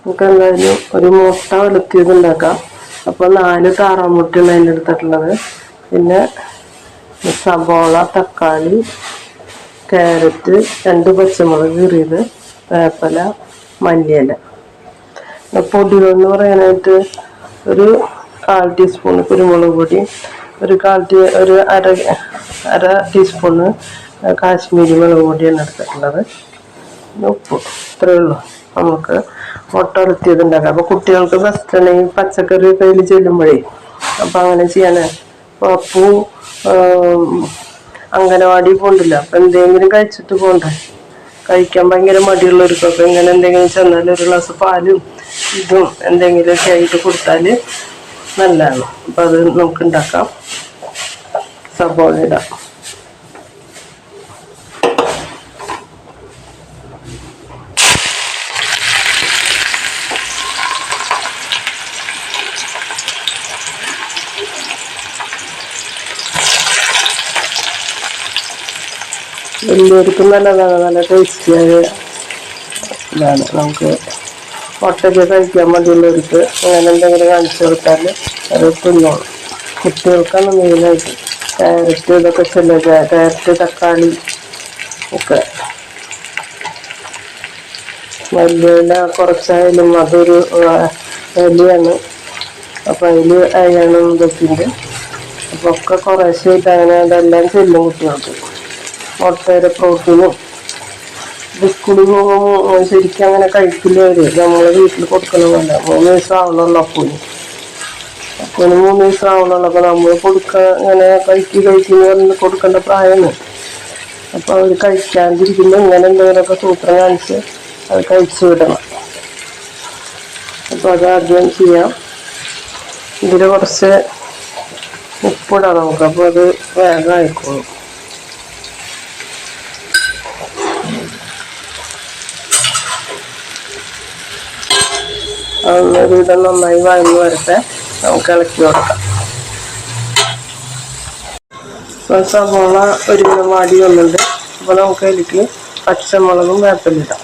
നമുക്ക് എന്തായാലും ഒരു മുട്ട വെളുത്തിയത് ഉണ്ടാക്കാം അപ്പോൾ നാല് താറാമുട്ടയാണ് അതിന്റെ എടുത്തിട്ടുള്ളത് പിന്നെ സബോള തക്കാളി ക്യാരറ്റ് രണ്ട് പച്ചമുളക് കീറിയത് വേപ്പല മല്ലിയില. പൊടികൾ എന്ന് പറയാനായിട്ട് ഒരു കാൽ ടീസ്പൂൺ കുരുമുളക് പൊടി ഒരു കാൽ ടീ ഒരു അര അര ടീസ്പൂണ് കാശ്മീരി മുളക് പൊടിയാണ് എടുത്തിട്ടുള്ളത്. ഉപ്പ് ഇത്രയേ ഉള്ളൂ. നമുക്ക് മുട്ട ഉലത്തിയത് ഉണ്ടാക്കാം അപ്പോൾ കുട്ടികൾക്ക് ബെസ്റ്റാണ് ഈ പച്ചക്കറി കയ്യിൽ ചെല്ലുമ്പോഴേ. അപ്പോൾ അങ്ങനെ ചെയ്യാനേ. അപ്പോൾ അപ്പു അംഗനവാടി പോകണ്ടില്ല അപ്പം എന്തെങ്കിലും കഴിച്ചിട്ട് പോകണ്ടേ കഴിക്കാൻ ഭയങ്കര മടിയുള്ളവർക്കൊക്കെ ഇങ്ങനെ എന്തെങ്കിലും ചെന്നാൽ ഒരു ഗ്ലാസ് പാലും ഇതും എന്തെങ്കിലുമൊക്കെ ആയിട്ട് കൊടുത്താൽ നല്ലതാണ്. അപ്പം അത് നമുക്ക് ഉണ്ടാക്കാം. സബോള ഇടാം. വലിയവർക്കും നല്ലതാണ് നല്ല ടേസ്റ്റിയായ ഇതാണ്. നമുക്ക് മുട്ടയ്ക്ക് കഴിക്കാൻ മതിയുള്ളവർക്ക് അങ്ങനെ എന്തെങ്കിലും കാണിച്ചു കൊടുത്താൽ അത് തിന്നോളും. കുട്ടികൾക്കാണ് മെയിനായിട്ട് ക്യാരറ്റ് ഇതൊക്കെ ചെല്ലുക ക്യാരറ്റ് തക്കാളി ഒക്കെ. വലിയ കുറച്ചായാലും അതൊരു വലിയാണ് അപ്പം അതിൽ അയാണ് ഇതൊക്കെ ഉണ്ട് അപ്പോൾ ഒക്കെ കുറേശ്ശായിട്ട് അങ്ങനെ അതെല്ലാം ചെല്ലും കുട്ടികൾക്ക്. മുട്ടയുടെ പ്രോട്ടീനും പോകുമ്പോൾ ശരിക്കും അങ്ങനെ കഴിക്കില്ല അവർ. നമ്മളെ വീട്ടിൽ കൊടുക്കണമെന്നല്ല മൂന്ന് ദിവസം ആവണമല്ലോ അപ്പൂന് അപ്പൂന് മൂന്ന് ദിവസം നമ്മൾ കൊടുക്ക അങ്ങനെ കഴിക്കി കഴിക്കുന്ന പറഞ്ഞ് കൊടുക്കേണ്ട പ്രായമാണ്. അപ്പൊ അവർ കഴിക്കാണ്ടിരിക്കുമ്പോൾ ഇങ്ങനെ എന്തെങ്കിലുമൊക്കെ സൂത്രം കാണിച്ച് അത് കഴിച്ചു വിടണം. അപ്പോൾ അത് ആദ്യം ചെയ്യാം. ഇതിൽ കുറച്ച് ഉപ്പിടാം നമുക്ക്. അപ്പോൾ അത് വേഗം ആയിക്കോളും. അതൊന്നൊരു വിധം നന്നായി വഴന്നു വരട്ടെ. നമുക്ക് ഇളക്കി കൊടുക്കാം ഇപ്പൊ സവോള ഒരു വിധം വാടി വന്നിട്ടുണ്ട്. അപ്പോൾ നമുക്ക് അതിലേക്ക് പച്ചമുളകും വേപ്പിലിടാം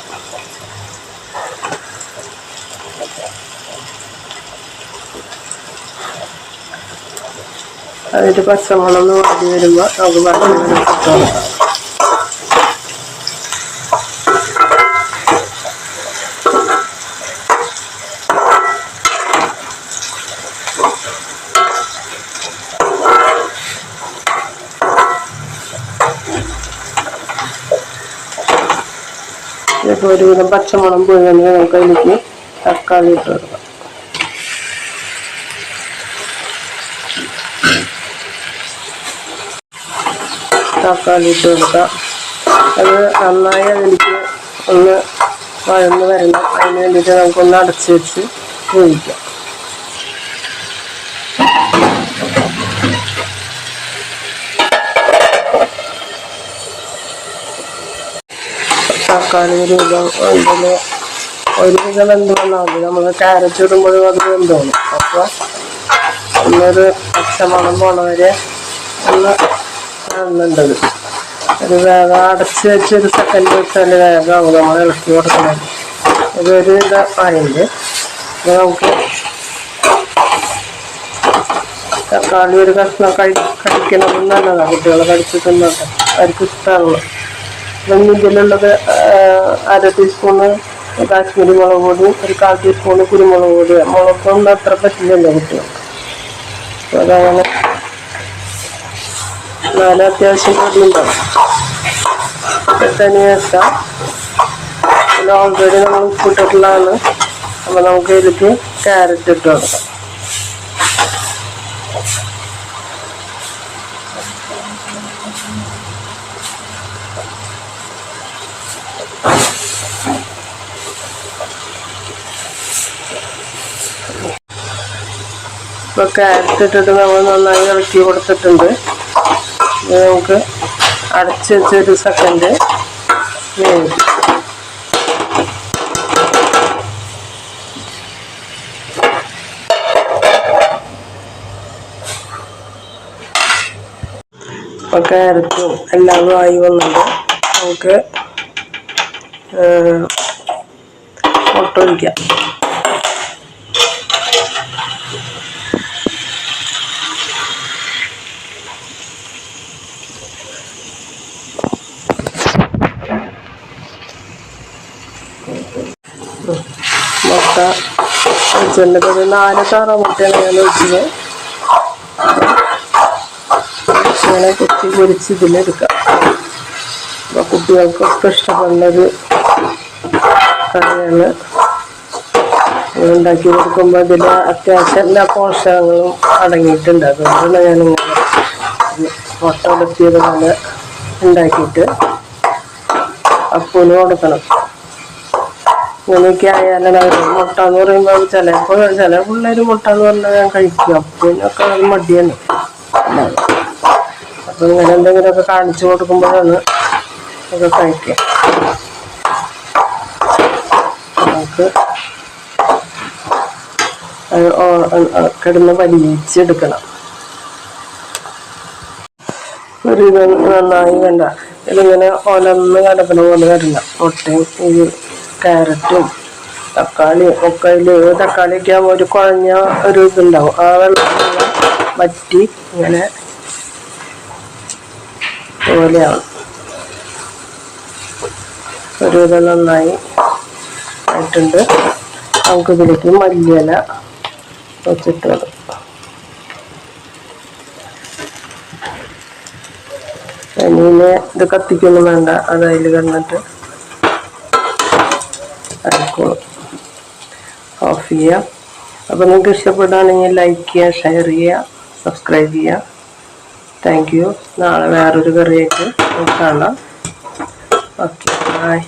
അതിന്റെ പച്ചമുളക് വാടി വരുമ്പോൾ നമുക്ക് പച്ചമുളക് കൊടുക്കാം. ഇപ്പോൾ ഒരുവിധം പച്ചമുളം പോയി നമുക്ക് അതിലേക്ക് തക്കാളി ഇട്ട് കൊടുക്കാം. തക്കാളി ഇട്ട് കൊടുക്കാം. അത് നന്നായി അതിലേക്ക് ഒന്ന് വഴന്ന് വരണം. അതിന് വേണ്ടിയിട്ട് നമുക്കൊന്ന് അടച്ച് വെച്ച് വേവിക്കാം. തക്കാളി ഒരു വിധം ഇതിൽ ഒരു വിധം നമ്മൾ ക്യാരറ്റ് ഇടുമ്പോഴും അത് വെന്തോളും അപ്പോൾ ഒന്നൊരു പച്ചമണം പോണ വരെ ഒന്ന് കാണുന്നുണ്ടത്. ഒരു വേഗം അടച്ച് വെച്ച് ഒരു സെക്കൻഡ് വെച്ചാൽ വേഗമാവും. നമ്മൾ ഇളക്കി കൊടുക്കണം. ഇതൊരു ഇത് ആയിണ്ട് ഇത് നമുക്ക് തക്കാളി ഒരു കഷ്ണം കഴി കഴിക്കണമെന്ന് നല്ലതാണ് കുട്ടികൾ കഴിച്ചിട്ടുണ്ടോ അവർക്ക് ഇഷ്ടമാണല്ലോ ഇതിലുള്ളത് അര ടീസ്പൂണ് കാശ്മീരി മുളക് പൊടി ഒരു കാൽ ടീസ്പൂണ് കുരുമുളക് പൊടി. മുളകൊന്നും അത്ര പറ്റില്ലല്ലോ കുട്ടികൾ അതങ്ങനെ എന്നാലും അത്യാവശ്യം പൊടിയുണ്ടാവും പിന്നെ ഓൾറെഡി നമ്മൾ ഉപ്പിട്ടിട്ടുള്ളതാണ് അപ്പോൾ നമുക്ക് ഇതിലേക്ക് ക്യാരറ്റ് ഇട്ട് കൊടുക്കാം. ഇപ്പോൾ നമ്മൾ നന്നായി ഇളക്കി കൊടുത്തിട്ടുണ്ട്. ഇത് നമുക്ക് അടച്ച് വെച്ച് ഒരു സെക്കൻഡ് വേവിക്കും. ഇപ്പോൾ ക്യാരറ്റും എല്ലാം ആയി വന്നിട്ട് നമുക്ക് ഫോട്ടോ ഒഴിക്കാം മുട്ട വെച്ചിട്ടുണ്ട്. ഒരു നാലൊക്കെ മുട്ടയാണ് ഞാൻ വെച്ചത്. ഇങ്ങനെ കുത്തി പൊരിച്ച് ഇതിലെടുക്കാം കുട്ടികൾക്കൊക്കെ ഇഷ്ടപ്പെടുന്നത് കറിയാണ്. ഉണ്ടാക്കി കൊടുക്കുമ്പോൾ ഇതിൽ അത്യാവശ്യം എല്ലാ പോഷകങ്ങളും അടങ്ങിയിട്ടുണ്ട്. അതുകൊണ്ടാണ് ഞാനിങ്ങനെ മുട്ട ഉടത്തിയത് പോലെ ഉണ്ടാക്കിയിട്ട് അപ്പൂന് കൊടുക്കണം. ഇങ്ങനെയൊക്കെ ആയാലും അവർ മുട്ട എന്ന് പറയുമ്പോൾ ചിലപ്പോൾ ചില പിള്ളേർ മുട്ട എന്ന് പറഞ്ഞാൽ ഞാൻ കഴിക്കും. അപ്പൂനൊക്കെ അത് മടിയാണ്. അപ്പം ഇങ്ങനെ എന്തെങ്കിലുമൊക്കെ കാണിച്ചു കൊടുക്കുമ്പോഴാണ് ഒക്കെ കഴിക്കുക. നമുക്ക് കിടന്ന് വലിച്ചെടുക്കണം. ഒരു നന്നായി വേണ്ട. ഇതിങ്ങനെ ഒലന്ന് കിടക്കണ പോലെ വരില്ല. മുട്ടയും ഈ ക്യാരറ്റും തക്കാളി ഒക്കെ ഇതിൽ തക്കാളിയൊക്കെ ആകുമ്പോൾ ഒരു കുഴഞ്ഞ ഒരു ഇതുണ്ടാവും. ആ വെള്ളം വറ്റി ഇങ്ങനെ പോലെയാണ് ഒരു ഇത് നന്നായി ആയിട്ടുണ്ട്. നമുക്ക് ഇതിലേക്ക് മല്ലിയില വെച്ചിട്ട് കൊടുക്കാം പിന്നെ ഇത് കത്തിക്കൊന്നും വേണ്ട. അത് അതിൽ കിടന്നിട്ട് അരക്കോളും. ഓഫ് ചെയ്യാം. അപ്പോൾ നിങ്ങൾക്ക് ഇഷ്ടപ്പെടുകയാണെങ്കിൽ ലൈക്ക് ചെയ്യുക ഷെയർ ചെയ്യുക സബ്സ്ക്രൈബ് ചെയ്യുക. താങ്ക് യു നാളെ വേറൊരു കറിയായിട്ട് കാണാം. Okay bye